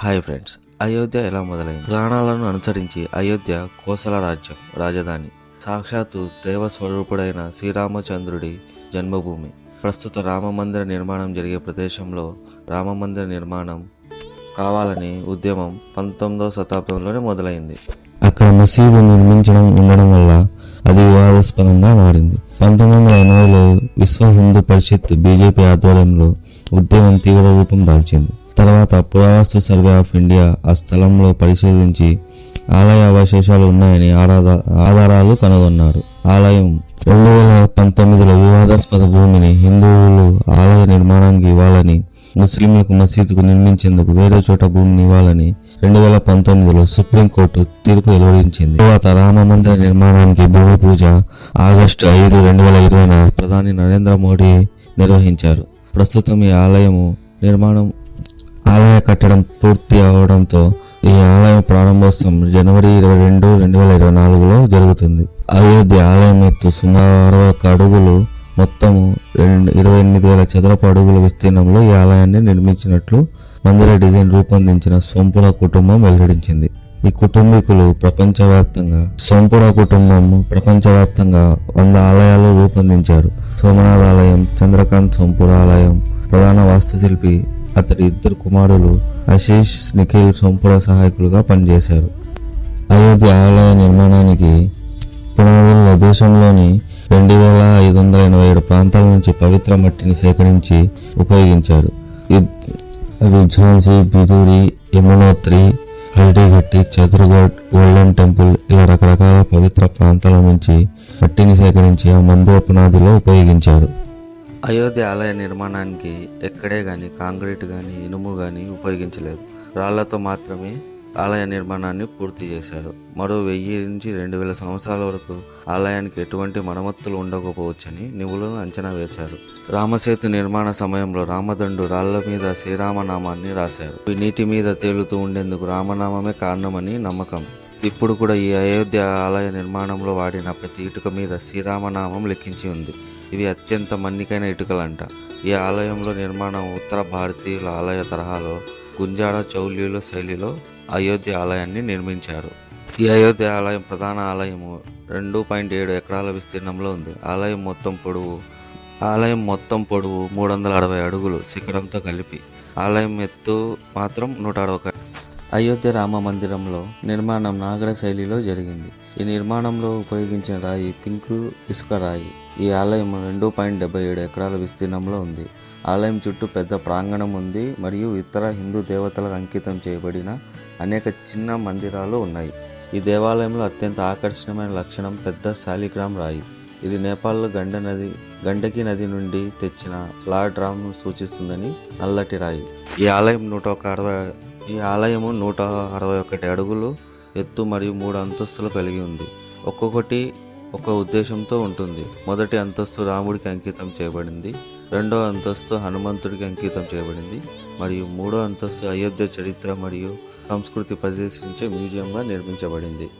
Hi friends Ayodhya ఎలా మొదలైంది? పురాణాలను అనుసరించి అయోధ్య కోసల రాజ్యం రాజధాని. సాక్షాత్తు దేవ స్వరూపుడైన శ్రీరామచంద్రుడి జన్మభూమి. ప్రస్తుత రామమందిర నిర్మాణం జరిగే ప్రదేశంలో రామమందిర నిర్మాణం కావాలని ఉద్యమం పంతొమ్మిదవ శతాబ్దంలోనే మొదలైంది. అక్కడ మసీదు నిర్మించడం ఉండడం వల్ల అది వివాదాస్పదంగా మారింది. పంతొమ్మిది వందల ఎనభైలో విశ్వ హిందూ పరిషత్ బీజేపీ ఆధ్వర్యంలో ఉద్యమం తీవ్ర రూపం దాల్చింది. తర్వాత పురావస్తు సర్వే ఆఫ్ ఇండియా ఆ స్థలంలో పరిశోధించి ఆలయ అవశేషాలు ఉన్నాయని ఆధారాలు కనుగొన్నారు. ఆలయం రెండు వేల పంతొమ్మిదిలో వివాదాస్పద భూమిని హిందువులు ఆలయ నిర్మాణానికి ఇవ్వాలని ముస్లింలకు మసీదుకు నిర్మించేందుకు వేరే చోట భూమిని ఇవ్వాలని రెండు వేల పంతొమ్మిదిలో సుప్రీంకోర్టు తీర్పు వెలువరించింది తర్వాత రామ మందిర నిర్మాణానికి భూమి పూజ ఆగస్టు ఐదు రెండు వేల ఇరవైన ప్రధాని నరేంద్ర మోడీ నిర్వహించారు. ప్రస్తుతం ఈ ఆలయము నిర్మాణం ఆలయ కట్టడం పూర్తి అవడంతో ఈ ఆలయం ప్రారంభోత్సవం జనవరి ఇరవై రెండు రెండు వేల ఇరవై నాలుగులో జరుగుతుంది. అయోధ్య ఆలయం ఎత్తు సుమారు అరవై అడుగులు మొత్తము రెండు ఇరవై ఎనిమిది వేల చదరపు అడుగుల విస్తీర్ణంలో ఈ ఆలయాన్ని నిర్మించినట్లు మందిర డిజైన్ రూపొందించిన సొంపుల కుటుంబం వెల్లడించింది. ఈ కుటుంబీకులు ప్రపంచవ్యాప్తంగా సొంపుడ కుటుంబం ప్రపంచవ్యాప్తంగా వంద ఆలయాలు రూపొందించారు. సోమనాథ్ ఆలయం చంద్రకాంత్ సొంపుడ ఆలయం ప్రధాన వాస్తుశిల్పి అతడి ఇద్దరు కుమారులు ఆశీష్ నిఖిల్ సంపుల సహాయకులుగా పనిచేశారు. అయోధ్య ఆలయ నిర్మాణానికి పునాదుల్లో దేశంలోని రెండు వేల ఐదు వందల ఎనభై ఏడు ప్రాంతాల నుంచి పవిత్ర మట్టిని సేకరించి ఉపయోగించారు. అవి ఝాన్సీ బిదూరి యమునోత్రి హల్దీఘట్టి చతుర్గఢ్ గోల్డెన్ టెంపుల్ ఇలా రకరకాల పవిత్ర ప్రాంతాల నుంచి మట్టిని సేకరించి ఆ మందిర పునాదిలో ఉపయోగించారు. అయోధ్య ఆలయ నిర్మాణానికి ఎక్కడే కానీ కాంక్రీట్ కానీ ఇనుము కానీ ఉపయోగించలేదు. రాళ్ళతో మాత్రమే ఆలయ నిర్మాణాన్ని పూర్తి చేశారు. మరో వెయ్యి నుంచి రెండు వేల సంవత్సరాల వరకు ఆలయానికి ఎటువంటి మరమ్మతులు ఉండకపోవచ్చని నిపుణులు అంచనా వేశారు. రామసేతు నిర్మాణ సమయంలో రామదండు రాళ్ళ మీద శ్రీరామనామాన్ని రాశారు. నీటి మీద తేలుతూ ఉండేందుకు రామనామమే కారణమని నమ్మకం. ఇప్పుడు కూడా ఈ అయోధ్య ఆలయ నిర్మాణంలో వాడిన ప్రతి ఇటుక మీద శ్రీరామనామం లిఖించి ఉంది. ఇవి అత్యంత మన్నికైన ఇటుకలంట. ఈ ఆలయంలో నిర్మాణం ఉత్తర భారతీయుల ఆలయ తరహాలో గుంజాడ చౌల్యుల శైలిలో అయోధ్య ఆలయాన్ని నిర్మించారు. ఈ అయోధ్య ఆలయం ప్రధాన ఆలయము. రెండు పాయింట్ ఏడు ఎకరాల విస్తీర్ణంలో ఉంది. ఆలయం మొత్తం పొడవు ఆలయం మొత్తం పొడవు మూడు వందల అరవై అడుగులు శిఖరంతో కలిపి. ఆలయం ఎత్తు మాత్రం నూట అరవై అయోధ్య రామ మందిరంలో నిర్మాణం నాగర శైలిలో జరిగింది. ఈ నిర్మాణంలో ఉపయోగించిన రాయి పింక్ ఇసుక రాయి. ఈ ఆలయం రెండు పాయింట్ డెబ్బై ఏడు ఎకరాల విస్తీర్ణంలో ఉంది. ఆలయం చుట్టూ పెద్ద ప్రాంగణం ఉంది మరియు ఇతర హిందూ దేవతలకు అంకితం చేయబడిన అనేక చిన్న మందిరాలు ఉన్నాయి. ఈ దేవాలయంలో అత్యంత ఆకర్షణీయమైన లక్షణం పెద్ద శాలిగ్రామ్ రాయి. ఇది నేపాల్లో గండ నది గండకి నది నుండి తెచ్చిన లార్డ్ రామ్ను సూచిస్తుందని నల్లటి రాయి. ఈ ఆలయం నూట ఒక అరవై ఈ ఆలయము నూట అరవై ఒకటి అడుగులు ఎత్తు మరియు మూడు అంతస్తులు కలిగి ఉంది. ఒక్కొక్కటి ఒక ఉద్దేశంతో ఉంటుంది. మొదటి అంతస్తు రాముడికి అంకితం చేయబడింది. రెండో అంతస్తు హనుమంతుడికి అంకితం చేయబడింది. మరియు మూడో అంతస్తు అయోధ్య చరిత్ర మరియు సంస్కృతి ప్రదర్శించే మ్యూజియంగా నిర్మించబడింది.